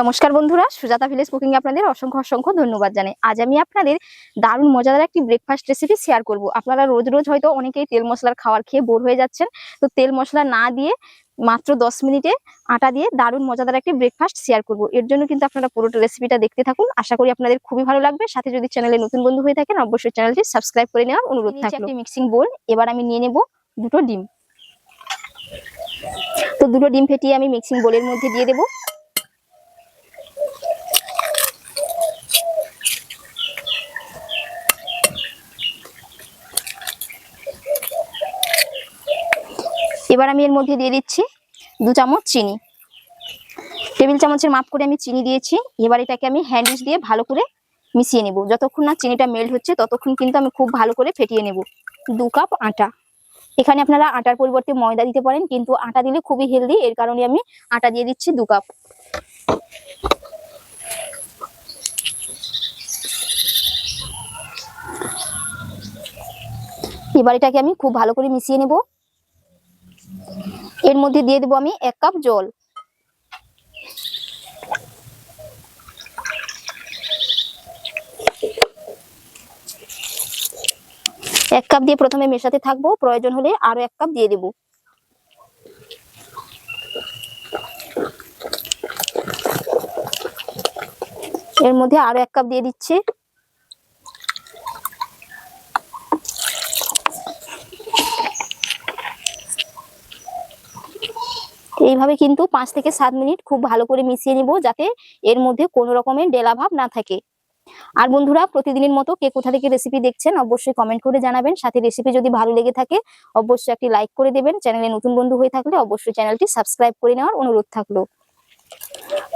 নমস্কার বন্ধুরা Sujata village cooking আপনাদের অসংখ্য অসংখ্য ধন্যবাদ জানাই। আজ আমি আপনাদের দারুণ মজাদার একটি ব্রেকফাস্ট রেসিপি শেয়ার করব। আপনারা রোজ রোজ হয়তো অনেকেই তেল মশলার খাবার খেয়ে বোর হয়ে যাচ্ছেন। তো তেল মশলা না দিয়ে মাত্র দশ মিনিটে আটা দিয়ে দারুণ মজাদার একটি ব্রেকফাস্ট শেয়ার করব। এর জন্য কিন্তু আপনারা পুরোটা রেসিপিটা দেখতে থাকুন। আশা করি আপনাদের খুবই ভালো লাগবে। সাথে যদি চ্যানেলে নতুন বন্ধু হয়ে থাকেন অবশ্যই চ্যানেলটি সাবস্ক্রাইব করে নেওয়ার অনুরোধ থাকবে একটি মিক্সিং বোল এবার আমি নিয়ে নেব দুটো ডিম। তো দুটো ডিম ফেটিয়ে আমি মিক্সিং বোলের মধ্যে দিয়ে দেবো। এবার আমি এর মধ্যে দিয়ে দিচ্ছি দু চামচ চিনি। টেবিল চামচের মাপ করে আমি চিনি দিয়েছি। এবার এটাকে আমি হ্যান্ড উইচ দিয়ে ভালো করে মিশিয়ে নেব। যতক্ষণ না চিনিটা মেল্ট হচ্ছে, ততক্ষণ কিন্তু আমি খুব ভালো করে ফেটিয়ে নেব। দু কাপ আটা। এখানে আপনারা আটার পরিবর্তে ময়দা দিতে পারেন, কিন্তু আটা দিলে খুবই হেলদি এর কারণে আমি আটা দিয়ে দিচ্ছি দু কাপ। এবার এটাকে আমি খুব ভালো করে মিশিয়ে নেব। এর মধ্যে দিয়ে দেবো আমি এক কাপ জল। এক কাপ দিয়ে প্রথমে মেশাতে থাকব, প্রয়োজন হলে আরও এক কাপ দিয়ে দেবো। এর মধ্যে আরও এক কাপ দিয়ে দিচ্ছি। এইভাবে কিন্তু পাঁচ থেকে সাত মিনিট খুব ভালো করে মিশিয়ে নিব যাতে এর মধ্যে কোনো রকমের ডেলা ভাব না থাকে। আর বন্ধুরা, প্রতিদিনের মতো কে কোথা থেকে রেসিপি দেখছেন অবশ্যই কমেন্ট করে জানাবেন। সাথে রেসিপি যদি ভালো লেগে থাকে, অবশ্যই একটি লাইক করে দেবেন। চ্যানেলে নতুন বন্ধু হয়ে থাকলে অবশ্যই চ্যানেলটি সাবস্ক্রাইব করে নেওয়ার অনুরোধ থাকল।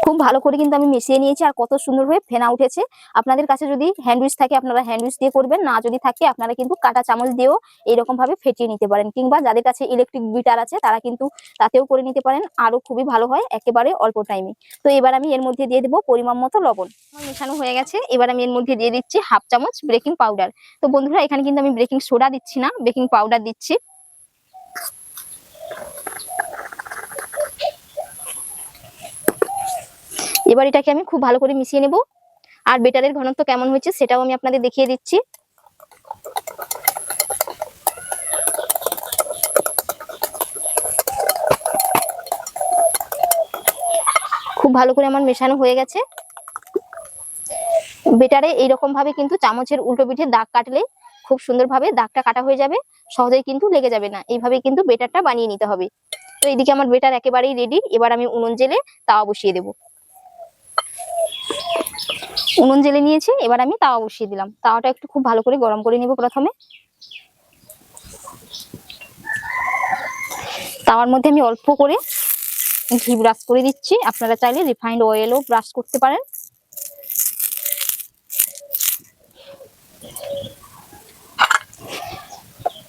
খুব ভালো করে কিন্তু আমি মিশিয়ে নিয়েছি আর কত সুন্দর হয়ে ফেনা উঠেছে। আপনাদের কাছে যদি হ্যান্ডউইচ থাকে, আপনারা হ্যান্ডউইচ দিয়ে করবেন। না যদি থাকে, আপনারা কিন্তু কাটা চামচ দিয়েও এইরকম ভাবে ফেটিয়ে নিতে পারেন। কিংবা যাদের কাছে ইলেকট্রিক বিটার আছে, তারা কিন্তু তাতেও করে নিতে পারেন। আরও খুবই ভালো হয় একেবারে অল্প টাইমে তো এবার আমি এর মধ্যে দিয়ে দেবো পরিমাণ মতো লবণ। মেশানো হয়ে গেছে। এবার আমি এর মধ্যে দিয়ে দিচ্ছি হাফ চামচ বেকিং পাউডার তো বন্ধুরা, এখানে কিন্তু আমি বেকিং সোডা দিচ্ছি না বেকিং পাউডার দিচ্ছি। এবার এটাকে আমি খুব ভালো করে মিশিয়ে নেব। আর বেটারের ঘনত্ব কেমন হয়েছে সেটাও আমি আপনাদের দেখিয়ে দিচ্ছি। খুব ভালো করে আমার মেশানো হয়ে গেছে। বেটারে এইরকম ভাবে কিন্তু চামচের উল্টো পিঠে দাগ কাটলে খুব সুন্দরভাবে দাগটা কাটা হয়ে যাবে, সহজেই কিন্তু লেগে যাবে না। এইভাবে কিন্তু বেটারটা বানিয়ে নিতে হবে। তো এইদিকে আমার বেটার একেবারেই রেডি এবার আমি উনুন জেলে তাওয়া বসিয়ে দেবো। উনুন জেলে নিয়েছি, এবার আমি তাওয়া বসিয়ে দিলাম। তাওয়াটা একটু খুব ভালো করে গরম করে নিব প্রথমে। তাওয়ার মধ্যে আমি অল্প করে ঘি ব্রাশ করে দিচ্ছি। আপনারা চাইলে রিফাইন্ড অয়েলও ব্রাশ করতে পারেন।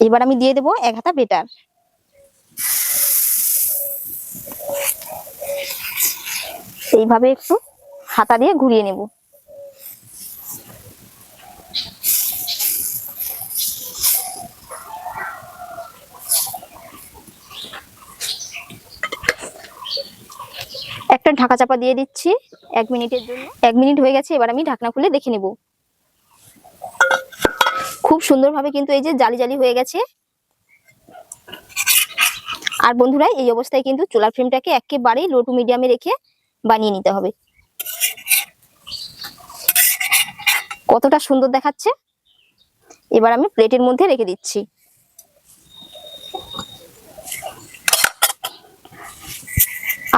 এবার আমি দিয়ে দেবো এক হাতা বেটার। এইভাবে একটু হাতা দিয়ে ঘুরিয়ে নেব। একটা ঢাকা চাপা দিয়ে দিচ্ছি এক মিনিটের জন্য। এক মিনিট হয়ে গেছে, এবার আমি ঢাকনা খুলে দেখে নেব। খুব সুন্দরভাবে কিন্তু এই যে জালি জালি হয়ে গেছে। আর বন্ধুরা, এই অবস্থায় কিন্তু চুলার ফ্লেমটাকে একেবারেই লো টু মিডিয়ামে রেখে বানিয়ে নিতে হবে। কতটা সুন্দর দেখাচ্ছে? এবার আমি প্লেটের মধ্যে রেখে দিচ্ছি।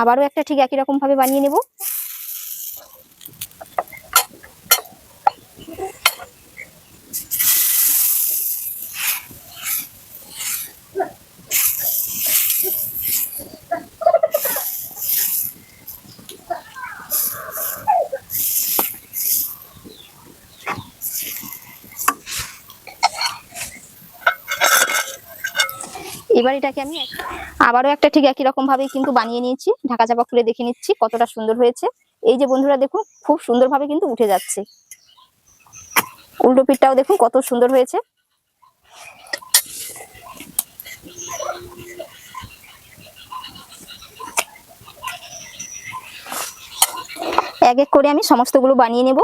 আবারও একটা ঠিক একই রকম ভাবে বানিয়ে নেব। এবার এটাকে আমি আবারও একটা ঠিক একই রকম ভাবে কিন্তু বানিয়ে নিয়েছি। ঢাকা চাপা খুলে দেখে নিচ্ছি কতটা সুন্দর হয়েছে। এই যে বন্ধুরা দেখুন, খুব সুন্দরভাবে কিন্তু উঠে যাচ্ছে। উল্টো পিঠটাও দেখুন কত সুন্দর হয়েছে। এক এক করে আমি সমস্তগুলো বানিয়ে নেব।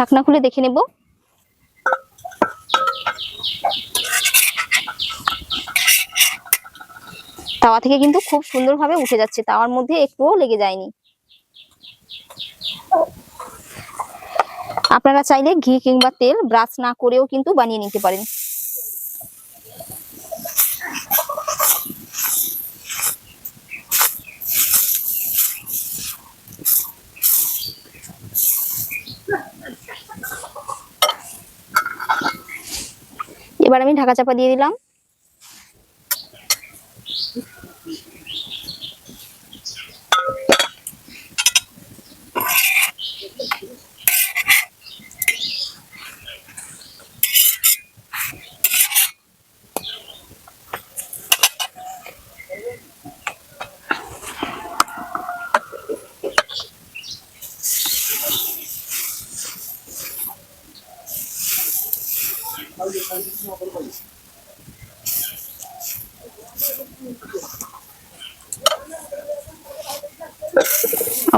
ঢাকনা খুলে দেখে নেব। তাওয়া থেকে কিন্তু খুব সুন্দরভাবে উঠে যাচ্ছে। তাওয়ার মধ্যে একটুও লেগে যায়নি। আপনারা চাইলে ঘি কিংবা তেল ব্রাশ না করেও কিন্তু বানিয়ে নিতে পারেন। এবার আমি ঢাকা চাপা দিয়ে দিলাম।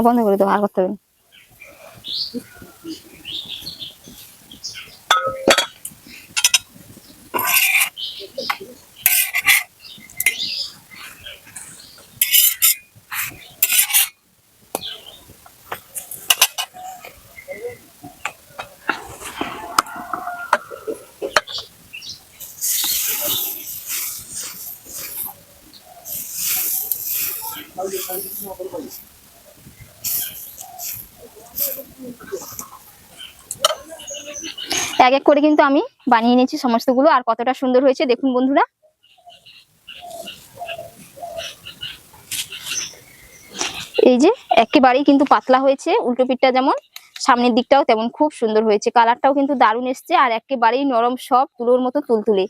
বন্ধ করে দেবো আর করতে হবে এক এক করে কিন্তু আমি বানিয়ে নিয়েছি সমস্তগুলো। আর কতটা সুন্দর হয়েছে দেখুন বন্ধুরা। এই যে একেবারেই কিন্তু পাতলা হয়েছে, উল্টো পিঠটা যেমন সামনের দিকটাও তেমন খুব সুন্দর হয়েছে। কালারটাও কিন্তু দারুণ এসছে আর একেবারেই নরম সব তুলোর মতো তুলতুলে।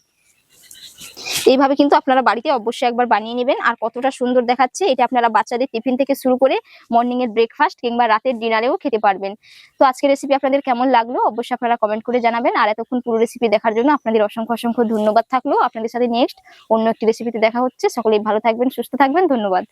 এইভাবে কিন্তু আপনারা বাড়িতে অবশ্যই একবার বানিয়ে নেবেন। আর কতটা সুন্দর দেখাচ্ছে, এটা আপনারা বাচ্চাদের টিফিন থেকে শুরু করে মর্নিং এর ব্রেকফাস্ট কিংবা রাতের ডিনারেও খেতে পারবেন। তো আজকের রেসিপি আপনাদের কেমন লাগল, অবশ্যই আপনারা কমেন্ট করে জানাবেন। আর এতক্ষণ পুরো রেসিপি দেখার জন্য আপনাদের অসংখ্য অসংখ্য ধন্যবাদ থাকল। আপনাদের সাথে নেক্সট অন্য একটি রেসিপিতে দেখা হচ্ছে। সকলেই ভালো থাকবেন, সুস্থ থাকবেন। ধন্যবাদ।